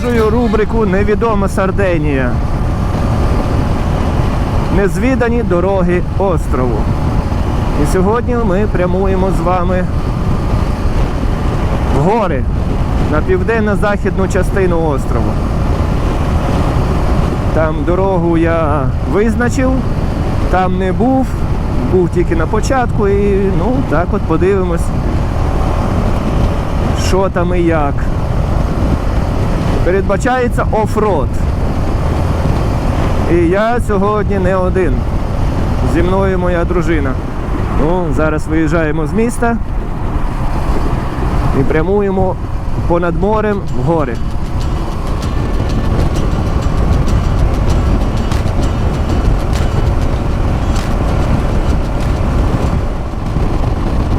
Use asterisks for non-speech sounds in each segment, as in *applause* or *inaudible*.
Продовжую рубрику Невідома Сардинія. Незвідані дороги острову. І сьогодні ми прямуємо з вами в гори на південно-західну частину острову. Там дорогу я визначив, там не був, був тільки на початку і ну так от подивимось, що там і як. Передбачається офрод. І я сьогодні не один. Зі мною моя дружина. Ну, зараз виїжджаємо з міста і прямуємо понад морем в гори.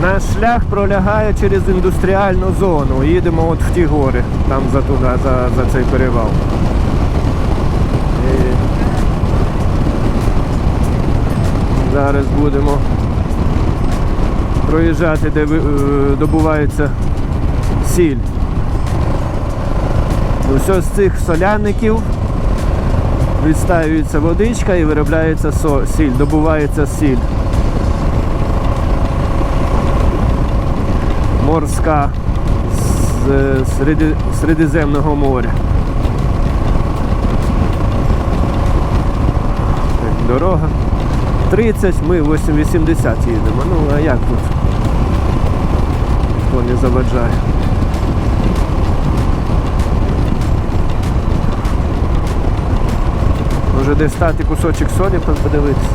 Наш шлях пролягає через індустріальну зону. Їдемо от в ті гори, там за туди, за, за цей перевал. І зараз будемо проїжджати, де е, добувається сіль. Ось з цих соляників відстаюється водичка і виробляється сіль, добувається сіль. Морська з Середземного моря. Так, Дорога. 30, ми 880 їдемо. Ну, а як тут? Хто не заваджає? Може десь стати кусочок солі подивитися.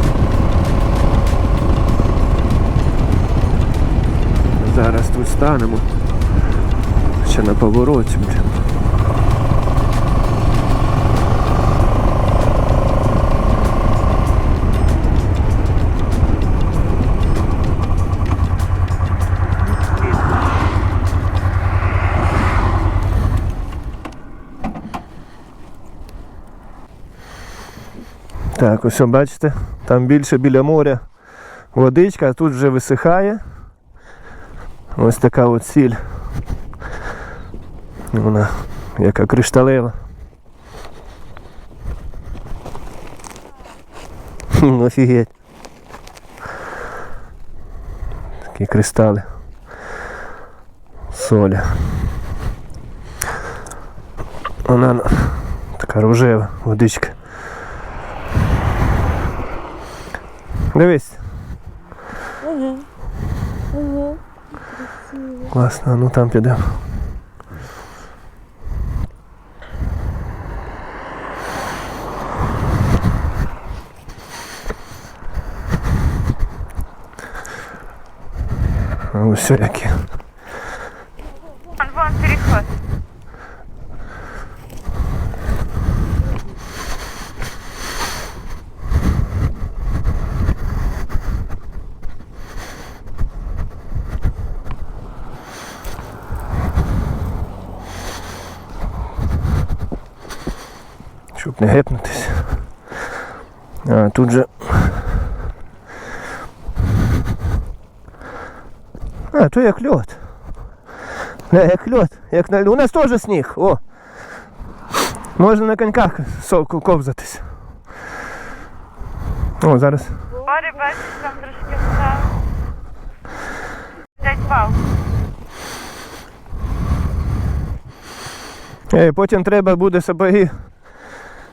Зараз тут станемо. Ще на повороті. Так, ось бачите, там більше біля моря водичка, а тут вже висихає. Ось така от сіль. Вона яка кришталева. Офігеть. Такі кристали. Соля. Вона така рожева водичка. Дивись. Класно, ну там підемо. А ось все які. Вон, вон переход. Щоб не гепнутися. А тут же. А, то як льот. Як льот, як на льот. У нас теж сніг. О. Можна на коньках ковзатись. О, зараз. Гори, бачиш, там трошки встав. Дядь палку. Е, потім треба буде сапоги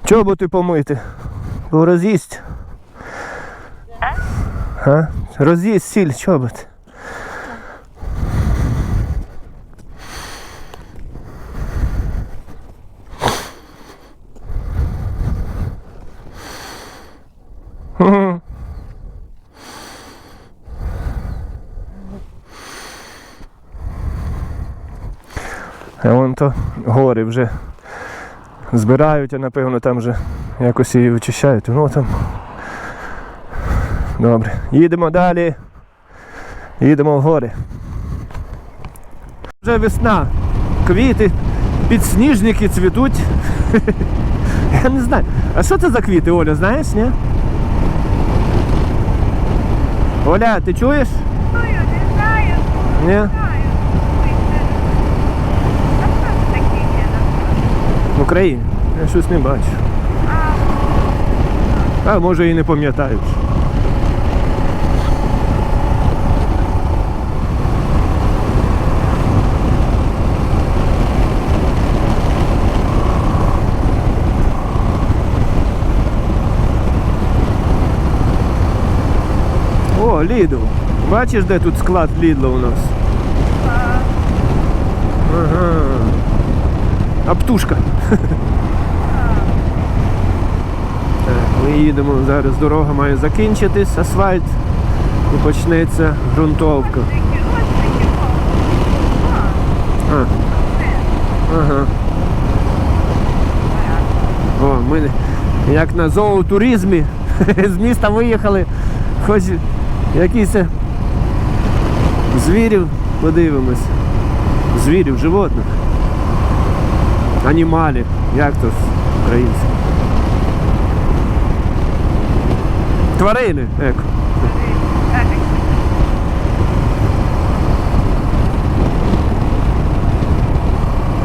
чоботи помити. Бо роз'їсть. А? Роз'їсть сіль чобот. А вон то гори вже збирають, а напевно там вже якось її вичищають. Ну там. Добре. Їдемо далі. Їдемо в гори. Вже весна. Квіти, підсніжники цвітуть. *laughs* Я не знаю. А що це за квіти, Оля, знаєш, ні? Оля, ти чуєш? Чую, не знаю, Ні? знаю. Ой, це- А що це таке є? В Україні? Я щось не бачу. А може і не пам'ятаю. вже. О, Лідл. Бачиш, де тут склад Лідла у нас? Ага. Аптушка. Ми їдемо зараз. Дорога має закінчитись, асфальт і почнеться ґрунтовка. А. Ага. О, ми як на зоотуризмі *laughs* з міста виїхали, хоч якісь звірів подивимось. Звірів, животних. Анімалі, як то українське. Тварини, як.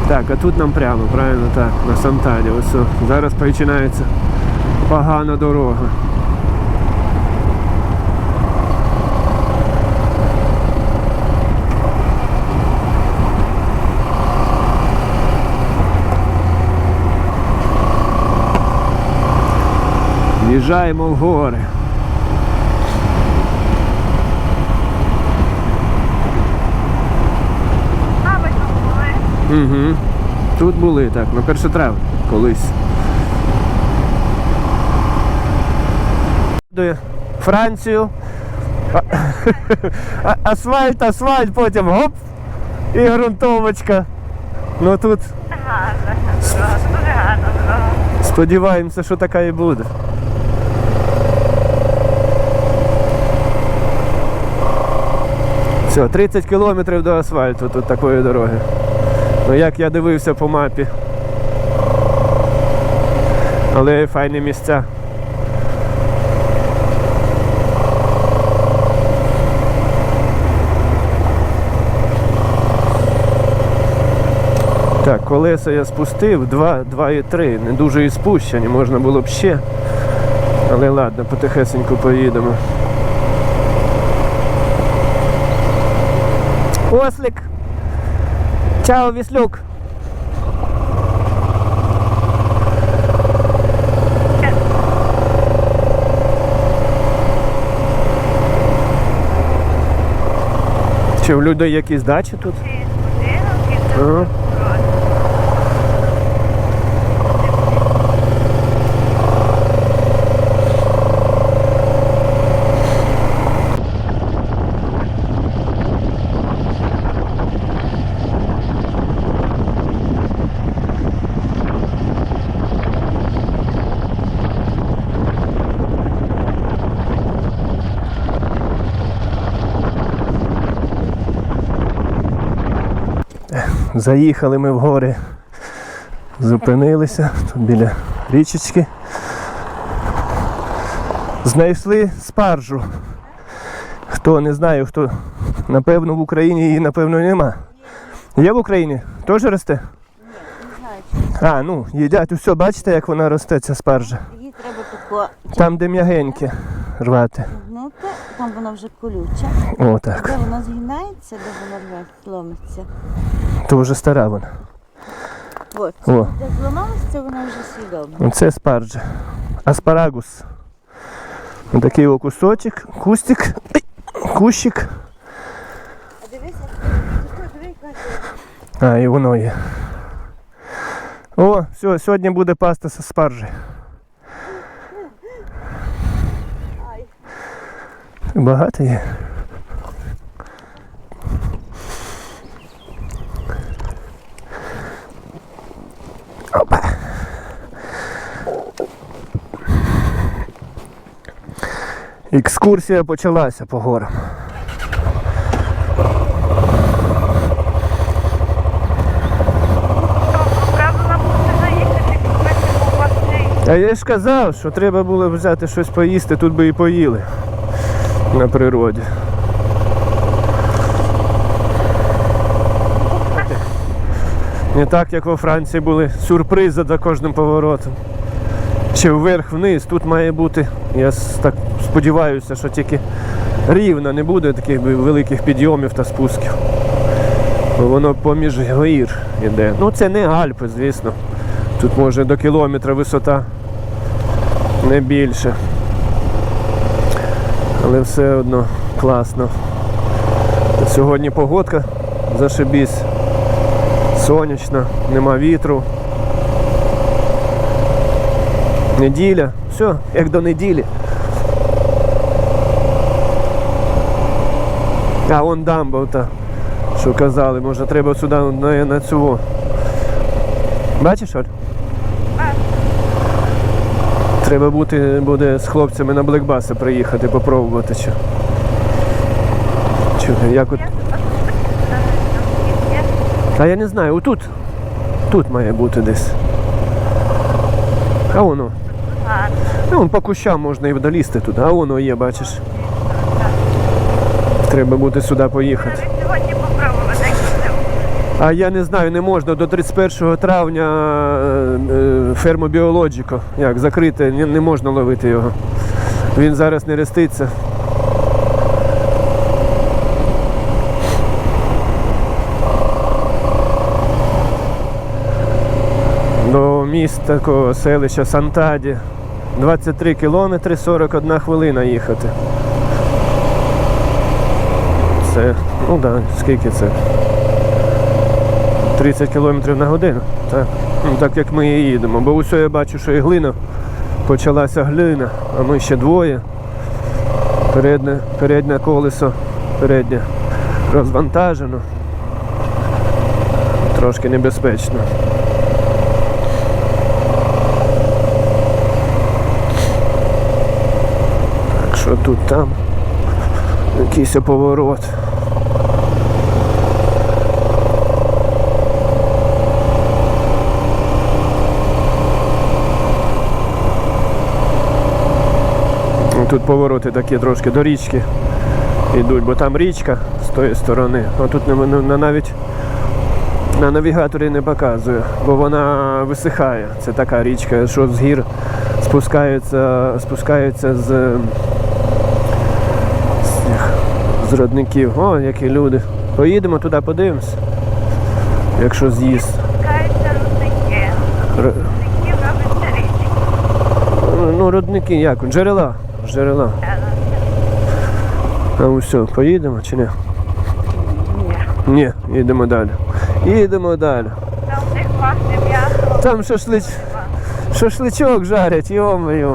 Так, а тут нам прямо, правильно так, на Санталі. Ось зараз починається погана дорога. В'їжджаємо в гори. А, ви тут були? Угу. Тут були так, на 1 травня колись. Францію. *laughs* Асфальт, асфальт, потім гоп і ґрунтовочка. Ну тут Гарна дорога, дуже гарна дорога. сподіваємося, що така і буде. Все, 30 кілометрів до асфальту тут такої дороги. Ну як я дивився по мапі. Але файні місця. Так, колеса я спустив 2, 2,3. Не дуже і спущені, можна було б ще. Але ладно, потихесеньку поїдемо. Ослик! Чао, віслюк! Чи в людей якісь дачі тут? Ага. Заїхали ми в гори, зупинилися тут біля річечки. Знайшли спаржу. Хто не знає, хто напевно в Україні її напевно нема. Є в Україні? Теж росте? А, ну, їдять усе, бачите, як вона росте, ця спаржа. Її треба тако. Там, де м'ягеньке рвати. Ну, та, там вона вже колюча. О, так. Де вона згинається, де вона рве, ломиться. То вже стара вона. От. О. Де зламалася, це вона вже свідома. Оце спаржа. Аспарагус. Ось такий о кусочок, кустик, кущик. А дивися, А, і воно є. О, все, сьогодні буде паста зі спаржі. Багато є. Опа. Екскурсія почалася по горам. А я ж казав, що треба було взяти щось поїсти, тут би і поїли на природі. Не так, як во Франції були сюрпризи за кожним поворотом. Чи вверх-вниз, тут має бути. Я так сподіваюся, що тільки рівно не буде таких великих підйомів та спусків. Бо Воно поміж гір іде. Ну це не Альпи, звісно. Тут може до кілометра висота, не більше. Але все одно класно. Сьогодні погодка зашибісь. Сонячно, нема вітру. Неділя. Все, як до неділі. А вон дамба ота, що казали, може треба сюди на, на цю. Бачиш, Оль? Треба бути, буде з хлопцями на Блекбаси приїхати, попробувати. Чи, чи, як от... Та я не знаю, отут. Тут має бути десь. А воно. Ну, по кущам можна і долізти туди, а воно є, бачиш. Треба буде сюди поїхати. А я не знаю, не можна до 31 травня е, е, ферму Біологіко. Як закрите, не, не можна ловити його. Він зараз не реститься. До міста такого селища Сантаді. 23 кілометри 41 хвилина їхати. Це, ну так, да, скільки це? 30 км на годину. Так. Ну, так як ми і їдемо. Бо усе я бачу, що і глина почалася глина, а ми ще двоє. Передне, переднє колесо, переднє розвантажено. Трошки небезпечно. Що тут там якийсь поворот. Тут повороти такі трошки до річки йдуть, бо там річка з тої сторони, а тут на, на, на навіть на навігаторі не показує, бо вона висихає. Це така річка, що з гір спускається, спускається з, з родників. О, які люди. Поїдемо туди, подивимось. Якщо з'їзд. Р-. Ну, родники як? Джерела. Джерела. А ну все, поїдемо чи ні? Ні, їдемо далі. Їдемо далі. Там них пахне м'ясо, Там шашлич... шашличок жарять, йо-моє.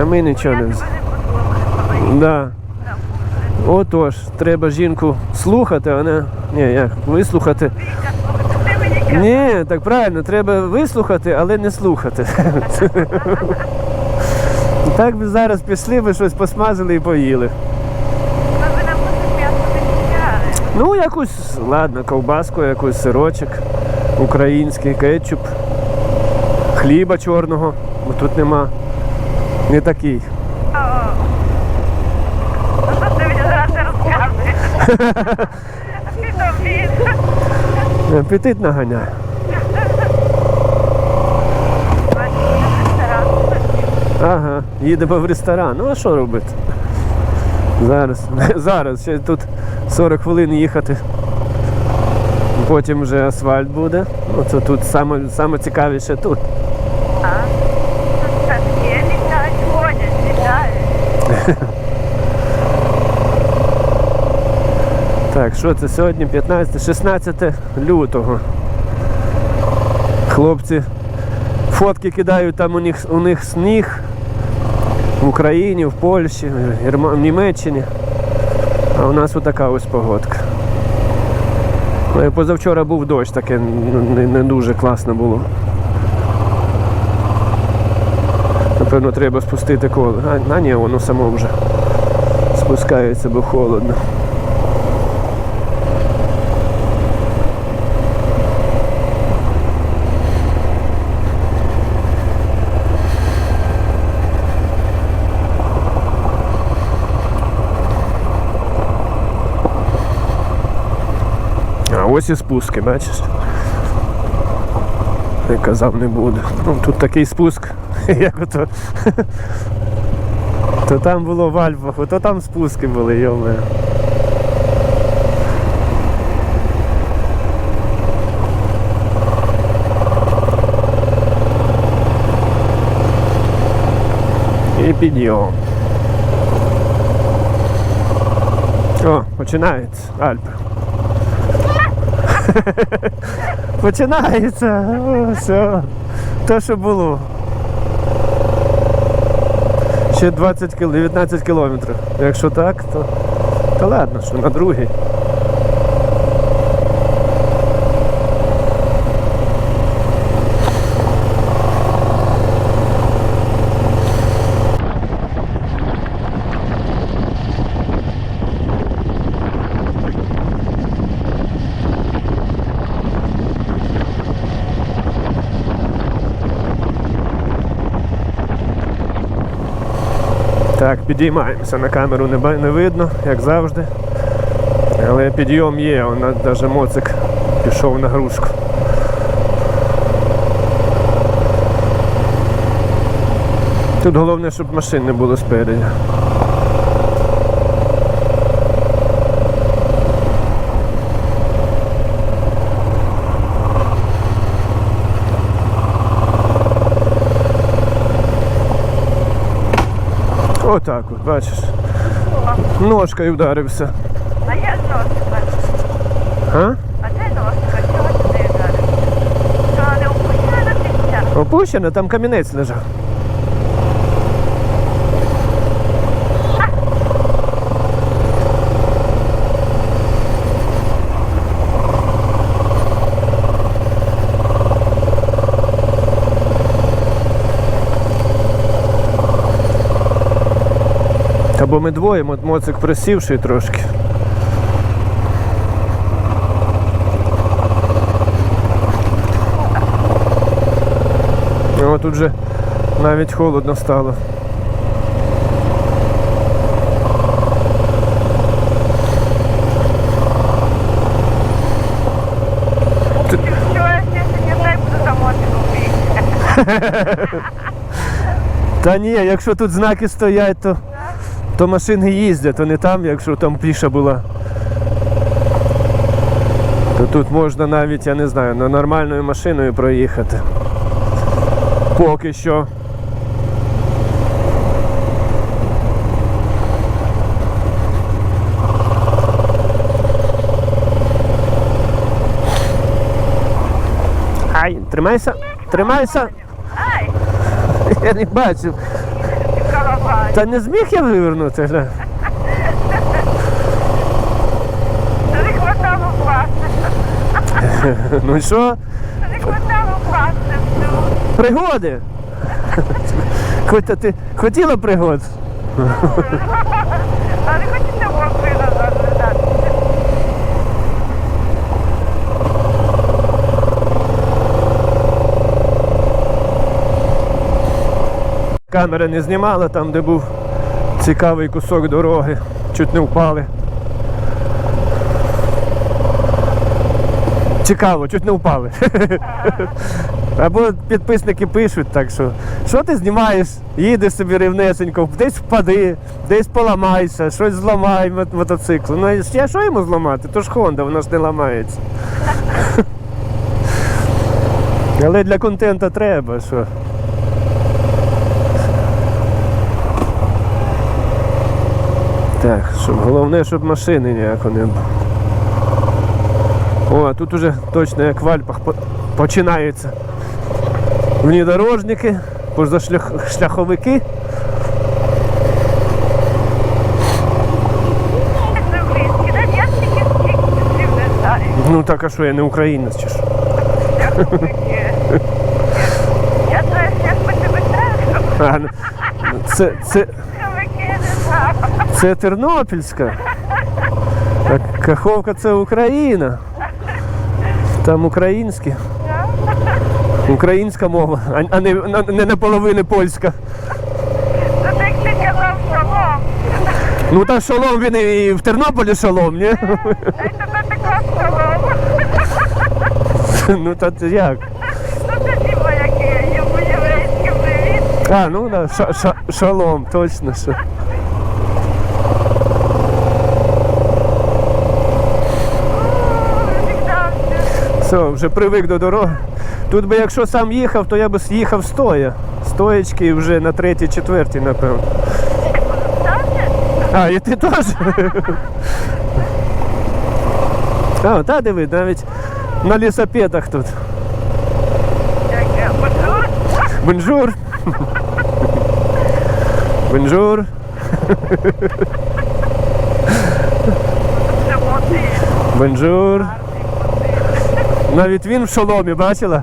а ми нічого не тебе вз- не послухала. Да. Отож, треба жінку слухати, а не. Ні, як? Вислухати. Ні, так правильно, треба вислухати, але не слухати. *laughs* Так би зараз пішли би щось посмажили і поїли. «Ну, ви нам тут м'ясо не купляли. Ну, якусь, ладно, ковбаску, якусь сирочок, український кетчуп, хліба чорного, бо тут нема. Не такий. О. Ну, що ти мені зараз не розказуєш? Ти то він. Апетит наганяє. Ага, їдемо в ресторан. Ну а що робити? Зараз, *laughs* зараз, ще тут 40 хвилин їхати. Потім вже асфальт буде. Ну, це тут саме, саме цікавіше тут. Так, що це сьогодні? 15, 16 лютого. Хлопці фотки кидають, там у них, у них сніг в Україні, в Польщі, в Німеччині. А у нас отака ось погодка. Ну, Позавчора був дощ, таке ну, не, не дуже класно було. Напевно, треба спустити коло. А, а ні, воно само вже спускається, бо холодно. А Ось і спуски, бачиш. Я казав, не буде. Ну, тут такий спуск, *laughs* як ото. *laughs* То там було в Альпах, ото там спуски були, йоме. І підйом. О, починається Альпи. *laughs* Починається. Все. Те, що було. Ще 20 кіл, 19 кілометрів. Якщо так, то, то ладно, що на другий. Так, підіймаємося на камеру не, не видно, як завжди. Але підйом є, он навіть моцик пішов на грушку. Тут головне, щоб машин не було спереді. Отак от, бачиш. Ножкою вдарився. А я ножка. А? А це ножка? Чого ти вдарився? Що не опущена після? Опущено, там камінець лежав. Бо ми двоє, моцик присівший трошки. О, тут же навіть холодно стало. *laughs* Та ні, якщо тут знаки стоять, то, то машини їздять, то не там, якщо там піша була. То тут можна навіть, я не знаю, на нормальною машиною проїхати. Поки що. Ай, тримайся, тримайся. Ай, *laughs* Я не бачив. Каравай. Та не зміг я вивернути. гля. *laughs* Не хватало власне. Ну і що? Не хватало власне всю. Пригоди. *laughs* Хоч ти хотіла пригод? Але не Камера не знімала там, де був цікавий кусок дороги. Чуть не впали. Цікаво, чуть не впали. *laughs* Або підписники пишуть, так що, що ти знімаєш, їдеш собі рівнесенько, десь впади, десь поламайся, щось зламай мот- мотоцикл. Ну я що йому зламати? То ж Honda, вона ж не ламається. *laughs* Але для контенту треба, що. Так, щоб головне, щоб машини ніяко не було. О, тут уже точно як в Альпах по- починається. Внедорожники, позашляховики. Ну так, а що я не українець чи що? Я знаю, як ми тебе ну, це, це, Чоловіки не знаю. Це Тернопільська. А Каховка це Україна. Там українські. Українська мова, а не, не наполовину польська. Це ти казав шалом. Ну та шолом він і в Тернополі шолом, ні? Така шалом. Ну та як? Ну це типа як є, йому єврейський привіт. А, ну да, шалом, точно що. Все, вже привик до дороги. Тут би якщо сам їхав, то я би їхав стоя. Стоячки вже на третій, четвертій, напевно. А, і ти теж? А, та диви, навіть на лісопедах тут. Бонжур. Бонжур. Бонжур. Навіть він в шоломі, бачила?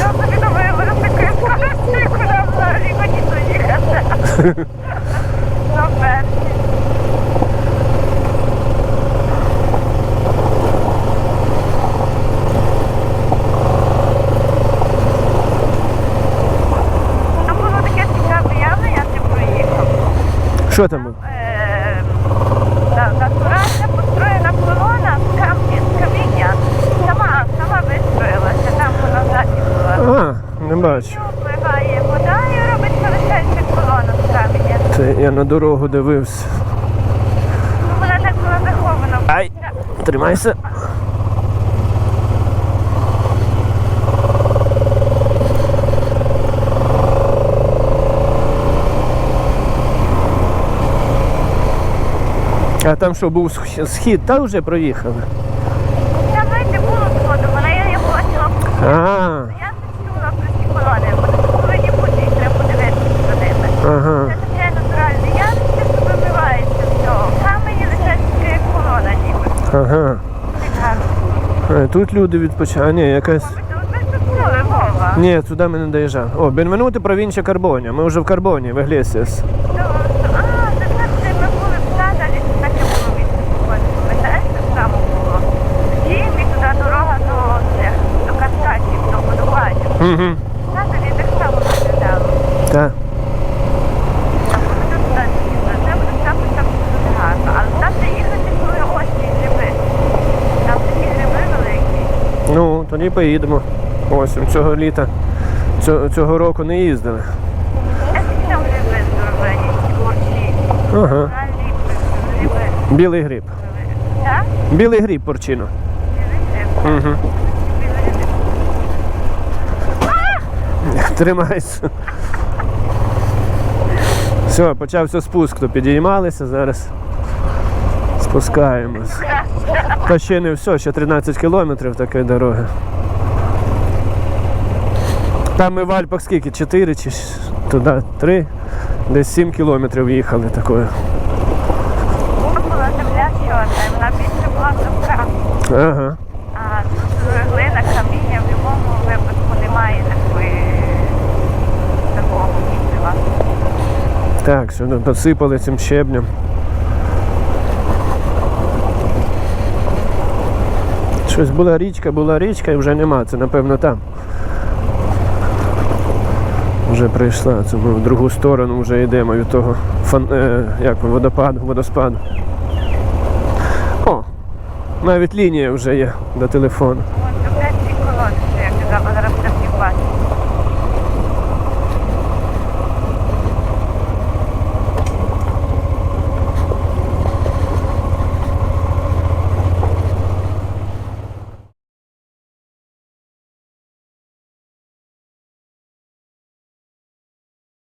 Я собі думаю, ви таке скажете, куди взагалі хотіти їхати. Супер. Там було таке цікаве явно, я не проїхав. Що там? було? Е, на- Натуральна построєна колона з камні, з каміння. Сама, сама вистроїлася, там вона ззаді була. А, не бачу. Впливає вода і робить величезну колону з каміння. Це я на дорогу дивився. Ну, вона так була захована. Ай, тримайся. А там що був схід, та вже проїхали. Там навіть не було сходу, вона я його бачила. А, Я не чула про ці колони, бо тут повинні бути, і треба подивитися за ними. ага. Це таке натуральне явище, що вимивається всього. Камені лише як колона ніби. Ага. Прекрасно. А, тут люди відпочивають. Ні, якась. Ні, сюди ми не доїжджаємо. О, Бенвенути провінча Карбоня. Ми вже в Карбоні, в Іглесіас. А, так так, ми були в Садалі, так і було відпочивати. Пам'ятаєш, так само було. Дім і туди дорога до цих, до Каскадів, до водопадів. Угу. Садалі так само виглядало. Так. А коли ти туди їздиш, це буде там там дуже гарно. Але там де їхати, коли осінь гриби. Там такі гриби великі. Тоді поїдемо. Ось цього літа. Цього, цього року не їздили. Ага. Білий гриб. Білий гриб порчино. Угу. *laughs* Тримайся. Все, почався спуск, то підіймалися, зараз спускаємось. Та ще не все, ще 13 кілометрів такої дороги. Там ми в Альпах скільки? 4 чи туди 3? Десь 7 кілометрів їхали такою. Була земля чорна, вона більше була сухка. Ага. А тут глина, каміння в будь-якому випадку немає такої такого місця. Так, сюди посипали цим щебнем. Щось була річка, була річка і вже нема, це напевно там. Вже прийшла, це в другу сторону вже йдемо від того фан... е, як водопаду, водоспаду. О, навіть лінія вже є до телефону.